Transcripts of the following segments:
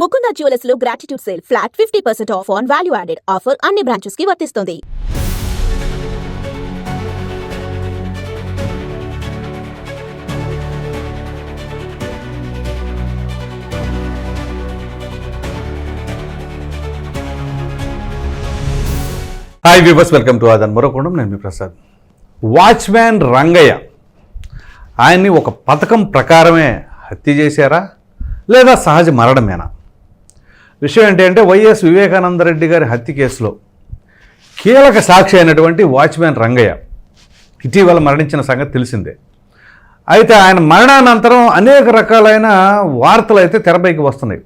Mukunda జ్యువెలర్స్లో gratitude sale flat fifty percent off on value added offer అన్ని బ్రాంచెస్కి వర్తిస్తుంది. Hi viewers welcome to ఆదన్ మరొకడం నేను మీ ప్రసాద్. వాచ్మ్యాన్ రంగయ్య ఆయన్ని ఒక పథకం ప్రకారమే హత్య చేశారా? లేదా సహజ మరణమేనా? విషయం ఏంటి అంటే వైఎస్ వివేకానంద రెడ్డి గారి హత్య కేసులో కీలక సాక్షి అయినటువంటి వాచ్మ్యాన్ రంగయ్య ఇటీవల మరణించిన సంగతి తెలిసిందే. అయితే ఆయన మరణానంతరం అనేక రకాలైన వార్తలు అయితే తెరపైకి వస్తున్నాయి.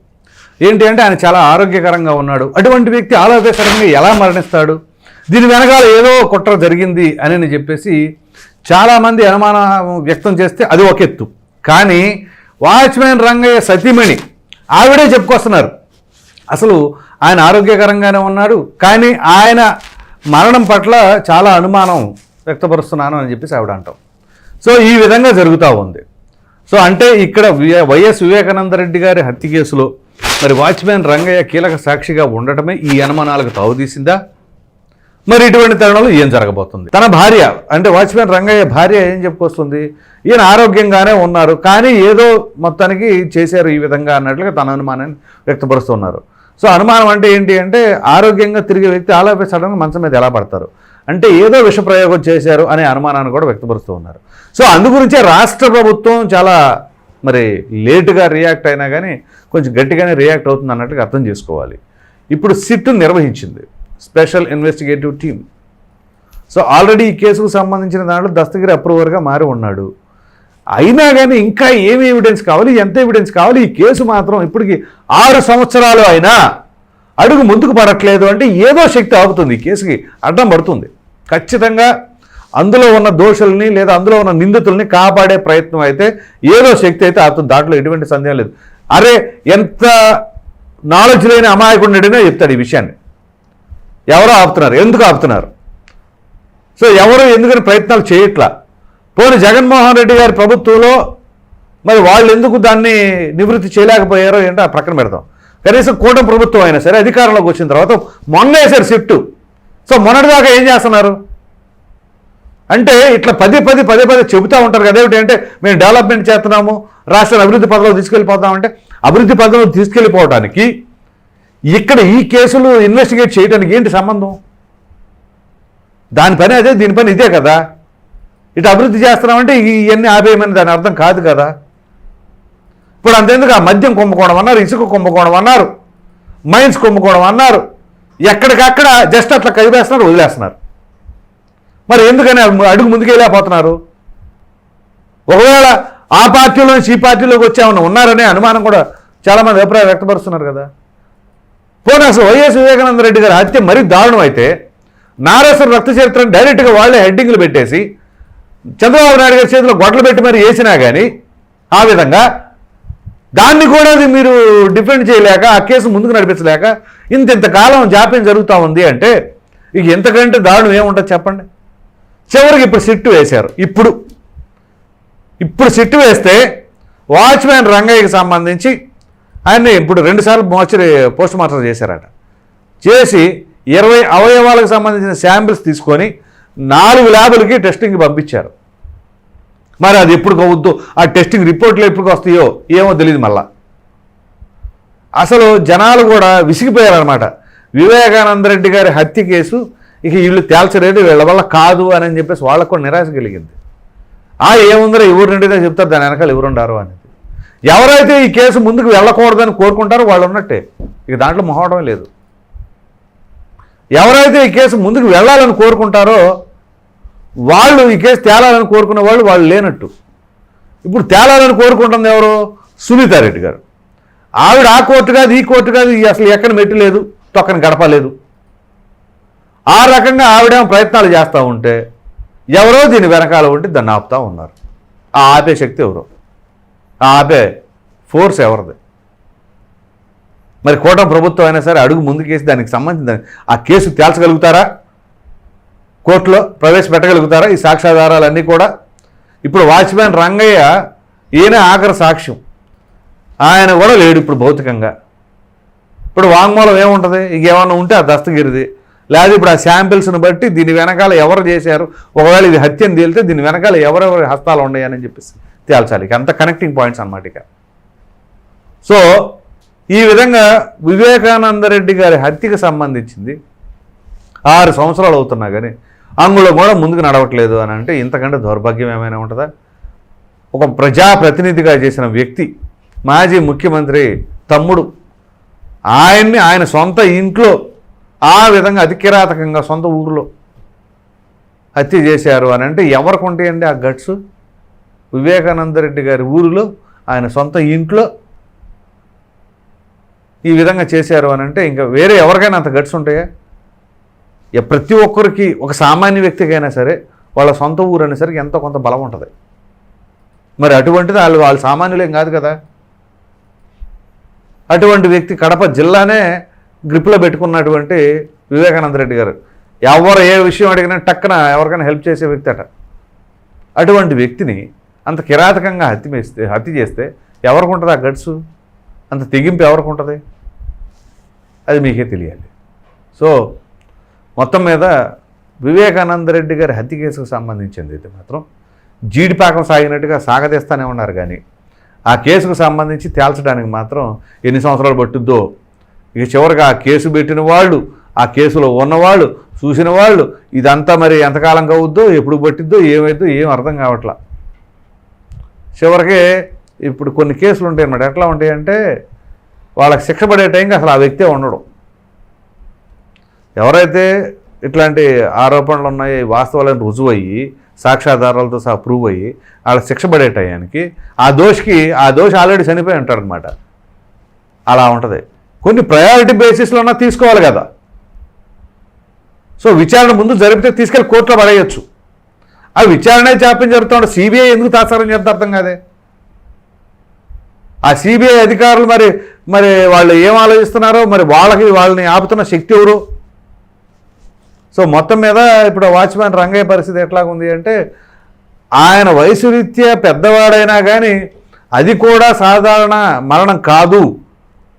ఏంటి అంటే ఆయన చాలా ఆరోగ్యకరంగా ఉన్నాడు. అటువంటి వ్యక్తి ఆరోగ్యకరంగా ఎలా మరణిస్తాడు? దీని వెనకాల ఏదో కుట్ర జరిగింది అని చెప్పేసి చాలామంది అనుమానం వ్యక్తం చేస్తే అది ఒక ఎత్తు. కానీ వాచ్మెన్ రంగయ్య సతీమణి ఆవిడే చెప్పుకొస్తున్నారు. అసలు ఆయన ఆరోగ్యకరంగానే ఉన్నాడు కానీ ఆయన మరణం పట్ల చాలా అనుమానం వ్యక్తపరుస్తున్నాను అని చెప్పేసి ఆవిడ అంటాం. సో ఈ విధంగా జరుగుతూ ఉంది. సో అంటే ఇక్కడ వైఎస్ వివేకానంద రెడ్డి గారి హత్య కేసులో మరి వాచ్మెన్ రంగయ్య కీలక సాక్షిగా ఉండటమే ఈ అనుమానాలకు తావుదీసిందా? మరి ఇటువంటి తరుణంలో ఏం జరగబోతుంది? తన భార్య అంటే వాచ్మెన్ రంగయ్య భార్య ఏం చెప్పుకొస్తుంది? ఈయన ఆరోగ్యంగానే ఉన్నారు కానీ ఏదో మొత్తానికి చేశారు ఈ విధంగా అన్నట్లుగా తన అనుమానాన్ని వ్యక్తపరుస్తున్నారు సో అనుమానం అంటే ఏంటి అంటే ఆరోగ్యంగా తిరిగే వ్యక్తి ఆలోపే సడన్గా మంచం మీద ఎలా పడతారు? అంటే ఏదో విషప్రయోగం చేశారు అనే అనుమానాన్ని కూడా వ్యక్తపరుస్తూ ఉన్నారు. సో అందుగురించే రాష్ట్ర ప్రభుత్వం చాలా మరి లేటుగా రియాక్ట్ అయినా కానీ కొంచెం గట్టిగానే రియాక్ట్ అవుతుంది అన్నట్టుగా అర్థం చేసుకోవాలి. ఇప్పుడు సిట్ నిర్వహించింది. Special investigative team. So already ఈ కేసుకు సంబంధించిన దాంట్లో దస్తగిరి అప్రూవర్గా మారి ఉన్నాడు. అయినా కానీ ఇంకా ఏమి ఎవిడెన్స్ కావాలి? ఎంత ఎవిడెన్స్ కావాలి? ఈ కేసు మాత్రం ఇప్పటికి ఆరు సంవత్సరాలు అయినా అడుగు ముందుకు పడట్లేదు అంటే ఏదో శక్తి ఆపుతుంది ఈ కేసుకి అడ్డం పడుతుంది. ఖచ్చితంగా అందులో ఉన్న దోషుల్ని లేదా అందులో ఉన్న నిందితుల్ని కాపాడే ప్రయత్నం అయితే ఏదో శక్తి అయితే ఆపుతుంది దాంట్లో ఎటువంటి సందేహం లేదు. అరే ఎంత నాలెడ్జ్ లేని అమాయకుడిని అడిగినా చెప్తాడు ఈ విషయాన్ని. ఎవరో ఆపుతున్నారు. ఎందుకు ఆపుతున్నారు? సో ఎవరు ఎందుకని ప్రయత్నాలు చేయట్లా? పోనీ జగన్మోహన్ రెడ్డి గారి ప్రభుత్వంలో మరి వాళ్ళు ఎందుకు దాన్ని నివృత్తి చేయలేకపోయారో ఏంటో ఆ ప్రక్కన పెడతాం. కనీసం కూటమి ప్రభుత్వం అయినా సరే అధికారంలోకి వచ్చిన తర్వాత మొన్న వేశారు షిఫ్ట్. సో మొన్నటిదాకా ఏం చేస్తున్నారు? అంటే ఇట్లా పదే పదే పదే పదే చెబుతూ ఉంటారు కదా ఏమిటి అంటే మేము డెవలప్మెంట్ చేస్తున్నాము రాష్ట్రాన్ని అభివృద్ధి పథంలో తీసుకెళ్ళిపోతామంటే అభివృద్ధి పథంలో తీసుకెళ్ళిపోవడానికి ఇక్కడ ఈ కేసులు ఇన్వెస్టిగేట్ చేయడానికి ఏంటి సంబంధం? దాని పని అదే దీని పని ఇదే కదా. ఇటు అభివృద్ధి చేస్తున్నామంటే ఇవన్నీ ఆపేయమని దాని అర్థం కాదు కదా. ఇప్పుడు అంతేందుకు ఆ మద్యం కుంభకోణం అన్నారు ఇసుక కుంభకోణం అన్నారు మైన్స్ కుంభకోణం అన్నారు ఎక్కడికక్కడ జస్ట్ అట్లా కదిపేస్తున్నారు వదిలేస్తున్నారు. మరి ఎందుకని అడుగు ముందుకెళ్ళిపోతున్నారు ఒకవేళ ఆ పార్టీలో నుంచి ఈ పార్టీలోకి వచ్చామని ఉన్నారనే అనుమానం కూడా చాలామంది అభిప్రాయం వ్యక్తపరుస్తున్నారు కదా. పోనీ అసలు వైఎస్ వివేకానంద రెడ్డి గారి హత్య మరీ దారుణం అయితే నారేశ్వర రక్త చరిత్రను డైరెక్ట్గా వాళ్ళే హెడ్డింగ్లు పెట్టేసి చంద్రబాబు నాయుడు గారి చేతిలో గొడ్లు పెట్టి మరి వేసినా కానీ ఆ విధంగా దాన్ని కూడా అది మీరు డిఫెండ్ చేయలేక ఆ కేసు ముందుకు నడిపించలేక ఇంత ఇంతకాలం జాప్యం జరుగుతూ ఉంది అంటే ఇక ఎంతకంటే దారుణం ఏముంటుంది చెప్పండి? చివరికి ఇప్పుడు సిట్టు వేశారు. ఇప్పుడు. ఇప్పుడు సిట్టు వేస్తే వాచ్మ్యాన్ రంగయ్యకి సంబంధించి ఆయన్ని ఇప్పుడు రెండుసార్లు మోచరి పోస్ట్ మార్టం చేశారట. చేసి ఇరవై అవయవాలకు సంబంధించిన శాంపిల్స్ తీసుకొని నాలుగు ల్యాబులకి టెస్టింగ్ పంపించారు. మరి అది ఎప్పుడు అవుద్దో ఆ టెస్టింగ్ రిపోర్ట్లు ఎప్పుడు వస్తాయో ఏమో తెలియదు మళ్ళా. అసలు జనాలు కూడా విసిగిపోయారనమాట వివేకానంద రెడ్డి గారి హత్య కేసు ఇక వీళ్ళు తేల్చలేదు వీళ్ళ వల్ల కాదు అని చెప్పేసి వాళ్ళకు కూడా నిరాశ కలిగింది. ఆ ఏముందరో ఎవరు రెండిదే చెప్తారు దాని వెనకాల ఎవరుండారు అనేది. ఎవరైతే ఈ కేసు ముందుకు వెళ్ళకూడదని కోరుకుంటారో వాళ్ళు ఉన్నట్టే. ఇక దాంట్లో మొహవడం లేదు. ఎవరైతే ఈ కేసు ముందుకు వెళ్ళాలని కోరుకుంటారో వాళ్ళు ఈ కేసు తేలాలని కోరుకునే వాళ్ళు వాళ్ళు లేనట్టు. ఇప్పుడు తేలాలని కోరుకుంటుంది ఎవరు? సునీతారెడ్డి గారు. ఆవిడ ఆ కోర్టు కాదు ఈ కోర్టు కాదు అసలు ఎక్కడ మెట్టలేదు తొక్కన గడపలేదు ఆ రకంగా ఆవిడేమో ప్రయత్నాలు చేస్తూ ఉంటే ఎవరో దీని వెనకాల ఉంటే దాన్ని ఆపుతూ ఉన్నారు. ఆ ఆపే శక్తి ఎవరో? ఆ ఆపే ఫోర్స్ ఎవరిది? మరి కోట ప్రభుత్వం అయినా సరే అడుగు ముందుకేసి దానికి సంబంధించిన ఆ కేసు తేల్చగలుగుతారా? కోర్టులో ప్రవేశపెట్టగలుగుతారా? ఈ సాక్ష్యాధారాలన్నీ కూడా? ఇప్పుడు వాచ్మ్యాన్ రంగయ్య ఈయన ఆఖరి సాక్ష్యం. ఆయన కూడా లేడు ఇప్పుడు భౌతికంగా. ఇప్పుడు వాంగ్మూలం ఏముంటుంది? ఇక ఏమన్నా ఉంటే ఆ దస్తగిరిది. లేదా ఇప్పుడు ఆ శాంపిల్స్ని బట్టి దీని వెనకాల ఎవరు చేశారు? ఒకవేళ ఇది హత్యను తేలితే దీని వెనకాల ఎవరెవరి హస్తాలు ఉన్నాయని చెప్పేసి తేల్చాలి. ఇక అంత కనెక్టింగ్ పాయింట్స్ అనమాట ఇక. సో ఈ విధంగా వివేకానంద రెడ్డి గారి హత్యకు సంబంధించింది ఆరు సంవత్సరాలు అవుతున్నా కానీ అంగుళం కూడా ముందుకు నడవట్లేదు అని అంటే ఇంతకంటే దౌర్భాగ్యం ఏమైనా ఉంటుందా? ఒక ప్రజాప్రతినిధిగా చేసిన వ్యక్తి మాజీ ముఖ్యమంత్రి తమ్ముడు ఆయన్ని ఆయన సొంత ఇంట్లో ఆ విధంగా అతి కిరాతకంగా సొంత ఊరిలో హత్య చేశారు అని అంటే ఎవరికి ఉంటాయండి ఆ గట్స్? వివేకానంద రెడ్డి గారి ఊరిలో ఆయన సొంత ఇంట్లో ఈ విధంగా చేశారు అని అంటే ఇంకా వేరే ఎవరికైనా అంత గట్స్ ఉంటాయా? ఇక ప్రతి ఒక్కరికి ఒక సామాన్య వ్యక్తికైనా సరే వాళ్ళ సొంత ఊరు అనేసరికి ఎంతో కొంత బలం ఉంటుంది. మరి అటువంటిది వాళ్ళు వాళ్ళు సామాన్యులేం కాదు కదా? అటువంటి వ్యక్తి కడప జిల్లానే గ్రిప్లో పెట్టుకున్నటువంటి వివేకానంద రెడ్డి గారు. ఎవరు ఏ విషయం అడిగినా టక్కన ఎవరికైనా హెల్ప్ చేసే వ్యక్తి అట. అటువంటి వ్యక్తిని అంత కిరాతకంగా హత్య హత్య చేస్తే ఎవరికి ఉంటుంది ఆ గడ్స్ అంత తెగింపు ఎవరికి ఉంటుంది అది మీకే తెలియాలి. సో మొత్తం మీద వివేకానంద రెడ్డి గారి హత్య కేసుకు సంబంధించింది అయితే మాత్రం జీడిపాకం సాగినట్టుగా సాగదీస్తానే ఉన్నారు కానీ ఆ కేసుకు సంబంధించి తేల్చడానికి మాత్రం ఎన్ని సంవత్సరాలు పట్టుద్దో? ఇక చివరికి ఆ కేసు పెట్టిన వాళ్ళు ఆ కేసులో ఉన్నవాళ్ళు చూసిన వాళ్ళు ఇదంతా మరి ఎంతకాలం కావద్దో ఎప్పుడు పట్టిద్దో ఏమైద్దో ఏం అర్థం కావట్లా? చివరికి ఇప్పుడు కొన్ని కేసులు ఉంటాయి అన్నమాట. ఎట్లా ఉంటాయంటే వాళ్ళకి శిక్ష పడే టైంకి అసలు ఆ వ్యక్తే ఉండడు. ఎవరైతే ఇట్లాంటి ఆరోపణలు ఉన్నాయి వాస్తవాలను రుజువు అయ్యి సాక్ష్యాధారాలతో సహా ప్రూవ్ అయ్యి వాళ్ళకి శిక్ష పడే టయానికి ఆ దోషికి ఆ దోషి ఆల్రెడీ చనిపోయి ఉంటాడు అనమాట అలా ఉంటుంది. కొన్ని ప్రయారిటీ బేసిస్లోనా తీసుకోవాలి కదా. సో విచారణ ముందు జరిపితే తీసుకెళ్ళి కోర్టులో పడేయచ్చు. ఆ విచారణ జాప్యం జరుగుతుంటే సిబిఐ ఎందుకు తాత్సారం చేస్తే అర్థం కాదే? ఆ సిబిఐ అధికారులు మరి మరి వాళ్ళు ఏం ఆలోచిస్తున్నారో మరి వాళ్ళకి వాళ్ళని ఆపుతున్న శక్తి ఎవరు? సో మొత్తం మీద ఇప్పుడు వాచ్మ్యాన్ రంగయ్య పరిస్థితి ఎట్లాగుంది అంటే ఆయన వయసు రీత్యా పెద్దవాడైనా కానీ అది కూడా సాధారణ మరణం కాదు.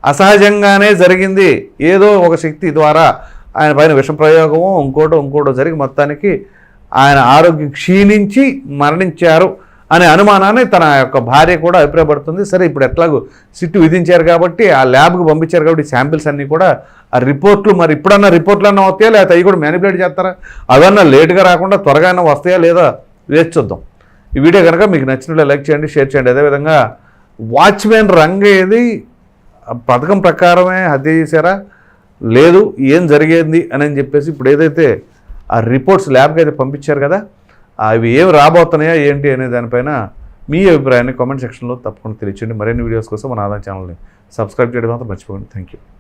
అసహజంగానే జరిగింది. ఏదో ఒక శక్తి ద్వారా ఆయన పైన విషప్రయోగము ఇంకోటో ఇంకోటో జరిగి మొత్తానికి ఆయన ఆరోగ్యం క్షీణించి మరణించారు. అనే అనుమానాన్ని తన యొక్క భార్య కూడా అభిప్రాయపడుతుంది. సరే ఇప్పుడు ఎట్లాగో సిట్టు విధించారు కాబట్టి ఆ ల్యాబ్కి పంపించారు కాబట్టి శాంపిల్స్ అన్నీ కూడా ఆ రిపోర్ట్లు మరి ఇప్పుడన్నా రిపోర్ట్లు అన్నా వస్తాయా లేకపోతే అవి కూడా మ్యానిపులేట్ చేస్తారా? అవన్నా లేటుగా రాకుండా త్వరగా అయినా వస్తాయా లేదా వేచి చూద్దాం. ఈ వీడియో కనుక మీకు నచ్చినట్లు లైక్ చేయండి షేర్ చేయండి. అదేవిధంగా వాచ్మెన్ రంగ్ ఏది? ఆ పథకం ప్రకారమే హత్య చేశారా? లేదు ఏం జరిగేది అని చెప్పేసి ఇప్పుడు ఏదైతే ఆ రిపోర్ట్స్ ల్యాబ్కి అయితే పంపించారు కదా అవి ఏం రాబోతున్నాయా ఏంటి అనే దానిపైన మీ అభిప్రాయాన్ని కామెంట్ సెక్షన్లో తప్పకుండా తెలియచండి మరిన్ని వీడియోస్ కోసం మన ఆదాయం ఛానల్ని సబ్స్క్రైబ్ చేయడం మాత్రం మర్చిపోకండి. Thank you